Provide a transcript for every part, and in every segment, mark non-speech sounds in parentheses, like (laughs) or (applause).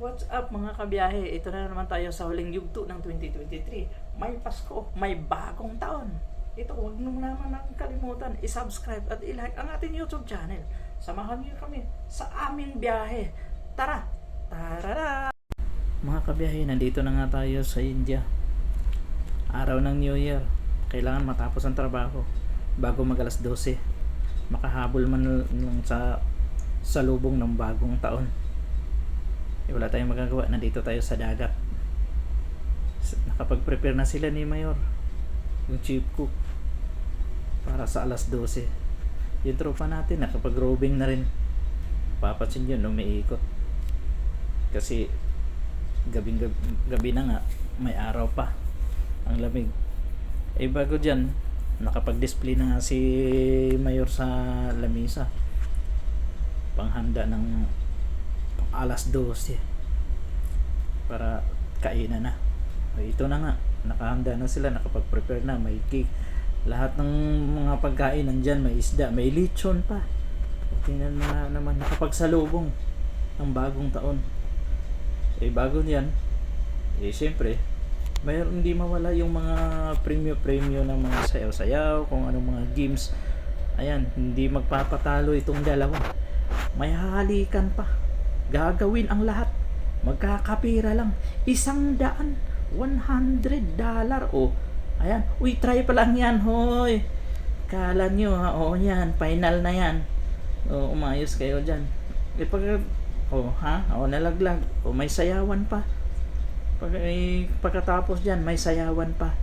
What's up mga kabiyahe? Ito na naman tayo sa huling yugto ng 2023. May Pasko, may bagong taon. Ito, huwag nyo naman natin kalimutan, i-subscribe at i-like ang ating YouTube channel. Samahan niyo kami sa aming biyahe. Tara! Tarara! Mga kabiyahe, nandito na nga tayo sa India. Araw ng New Year. Kailangan matapos ang trabaho bago mag alas 12. Makahabol man lang sa sa lubong ng bagong taon eh, wala tayong magagawa. Nandito tayo sa dagat. Nakapag-prepare na sila ni Mayor yung chief cook para sa alas 12 yung tropa natin nakapag-roving na rin. Papansin yun nung may ikot kasi gabing gabi, gabi na nga may araw pa. Ang lamig. Eh bago dyan nakapag-display na nga si Mayor sa lamisa. Panghanda ng alas 12 para kainan na o, ito na nga. Nakahanda na sila. Nakapag-prepare na. May cake. Lahat ng mga pagkain nandyan. May isda. May lechon pa. Tingnan na naman. Nakapagsalubong ng bagong taon. Eh bago niyan eh syempre mayroon hindi mawala yung mga premyo-premyo ng mga sayaw-sayaw kung anong mga games. Ayan hindi magpapatalo itong dalawa. May hahalikan pa gagawin ang lahat. Magkakapira lang. Isang daan 100 dollar. O ayan. Uy try pa lang yan hoy. Kala nyo ha? O yan. Final na yan. O umayos kayo dyan. E pag o ha? O nalaglag. O may sayawan pa. Pag eh, pagkatapos dyan may sayawan pa.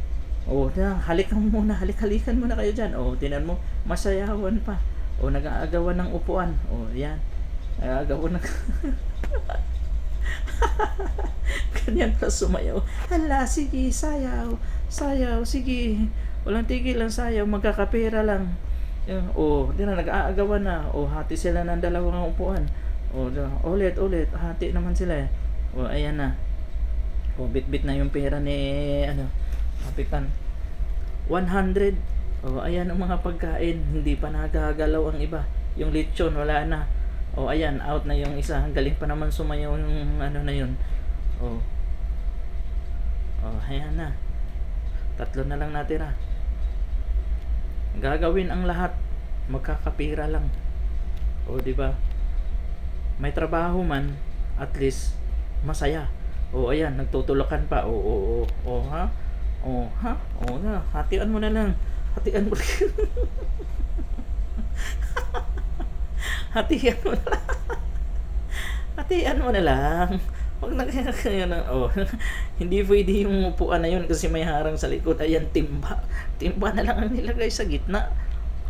O na, halikan muna. Halik halikan muna kayo dyan. O tinan mo masayawan pa. O nag-aagawan ng upuan. O yan nag-aagawan ng (laughs) ganyan pa sumayaw. Hala sige sayaw. Sayaw sige. Walang tigil lang sayaw magkakapera lang. Yan, o di na nag-aagawan na. O hati sila ng dalawang upuan. O di na, ulit ulit hati naman sila eh. o ayan na. O bit-bit na yung pera ni ano kapitan. 100 o ayan ang mga pagkain. Hindi pa nagagalaw ang iba. Yung lechon wala na o ayan out na yung isa. Ang galing pa naman sumayaw yung ano na yun. O. O ayan na. Tatlo na lang natira. Gagawin ang lahat. Magkakapira lang. O di ba? May trabaho man at least masaya. O ayan nagtutulakan pa. O o o, o ha? O ha? O na. Hatian mo na lang. Hatian mo (laughs) hatian mo na lang hatian mo na lang Huwag na kaya kaya na, oh, (laughs) hindi pwede yung upuan na yun kasi may harang sa likod. Ayan, timba. Timba na lang ang nilagay sa gitna.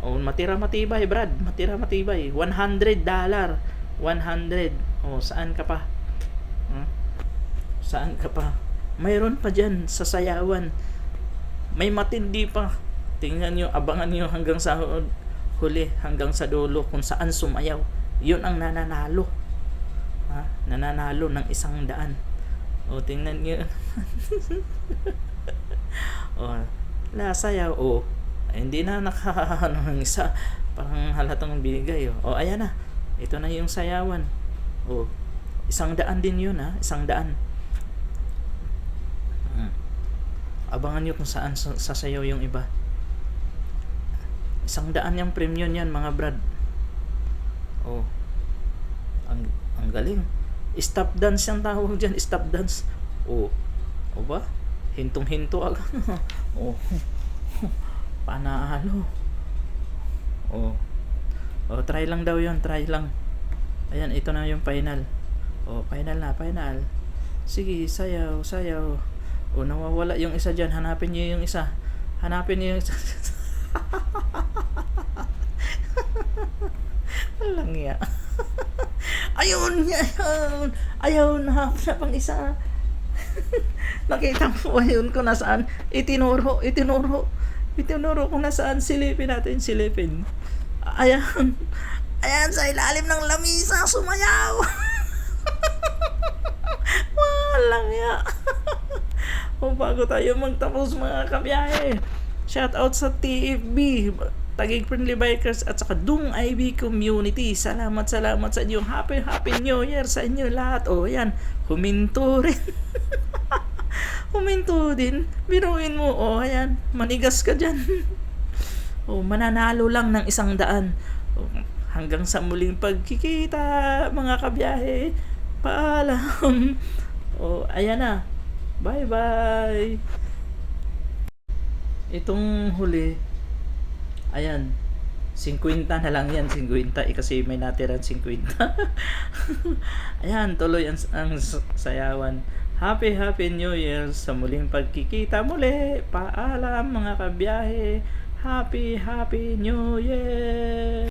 Oh, matira matibay, Brad. Matira matibay. 100 dollar. 100. Oh, saan ka pa? Hmm? Saan ka pa? Mayroon pa dyan sa sayawan. May matindi pa. Tingnan nyo, abangan nyo hanggang sa huli, hanggang sa dulo kung saan sumayaw. Yun ang nananalo ha, nananalo ng isang daan. O, tingnan nyo. (laughs) o, lasayaw. O, hindi na naka, (laughs) ano, ng isa. Parang halatang binigay. O, o ayan na. Ito na yung sayawan. O, isang daan din yun, ha. Isang daan. Hmm. Abangan nyo kung saan sa- sasayaw yung iba. Isang daan yung premium yan, mga brad. Oh. Ang ang galing. Stop dance yung tawag dyan. Stop dance. Oh. O ba? Hintong-hinto agad. (laughs) oh. (laughs) Panalo. Oh. Oh, try lang daw yon Try lang. Ayan, ito na yung final. Oh, final na, final. Sige, sayaw, sayaw. Oh, nawawala yung isa dyan. Hanapin niyo yung isa. Hanapin niyo yung isa. (laughs) Walang iya. (laughs) Ayun, ayun. Ayun, na pang isa. (laughs) Nakita mo ayun kung nasaan. Itinuro, itinuro. Itinuro kung nasaan. Silipin natin, silipin. Ayan. Ayan, sa ilalim ng lamisa, sumayaw. (laughs) Walang ya. o bago tayo magtapos mga kabiyahe. Shout out sa TFB. Tagig Friendly Bikers at saka Dung IB Community. Salamat, salamat sa inyo. Happy, Happy New Year sa inyo lahat. O, yan. Huminto rin. (laughs) Huminto din. Biruin mo. O, ayan. Manigas ka dyan. (laughs) o, mananalo lang ng isang daan. O, hanggang sa muling pagkikita, mga kabiyahe. Paalam. (laughs) O, ayan na. Bye-bye. Itong huli, ayan, 50 na lang yan, 50 eh, kasi may natirang 50. (laughs) ayan, tuloy ang, ang sayawan. Happy Happy New Year sa muling pagkikita muli. Paalam mga kabiyahe. Happy Happy New Year!